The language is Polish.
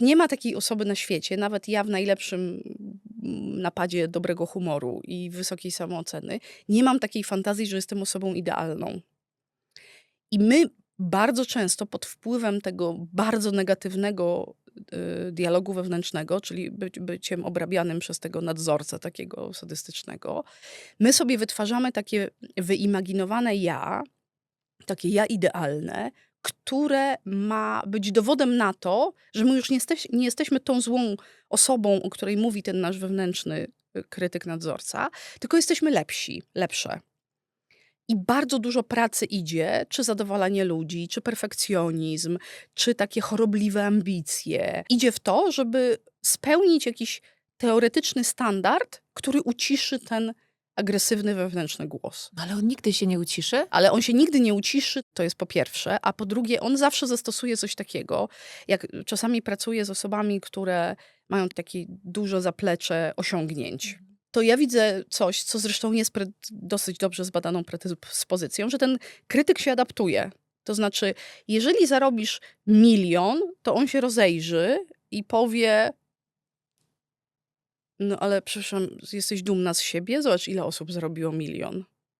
Nie ma takiej osoby na świecie, nawet ja w najlepszym mm, napadzie dobrego humoru i wysokiej samooceny, nie mam takiej fantazji, że jestem osobą idealną. I my bardzo często pod wpływem tego bardzo negatywnego y, dialogu wewnętrznego, czyli być, byciem obrabianym przez tego nadzorcę takiego sadystycznego, my sobie wytwarzamy takie wyimaginowane ja, takie ja idealne, które ma być dowodem na to, że my już nie, jesteś, nie jesteśmy tą złą osobą, o której mówi ten nasz wewnętrzny y, krytyk nadzorca, tylko jesteśmy lepsi, lepsze. I bardzo dużo pracy idzie, czy zadowalanie ludzi, czy perfekcjonizm, czy takie chorobliwe ambicje. Idzie w to, żeby spełnić jakiś teoretyczny standard, który uciszy ten agresywny wewnętrzny głos. Ale on nigdy się nie uciszy? Ale on się nigdy nie uciszy, to jest po pierwsze, a po drugie, on zawsze zastosuje coś takiego, jak czasami pracuję z osobami, które mają takie duże zaplecze osiągnięć. To ja widzę coś, co zresztą jest dosyć dobrze zbadaną predyspozycją, że ten krytyk się adaptuje. To znaczy, jeżeli zarobisz milion, to on się rozejrzy i powie: No ale przepraszam, jesteś dumna z siebie? Zobacz, ile osób zarobiło milion.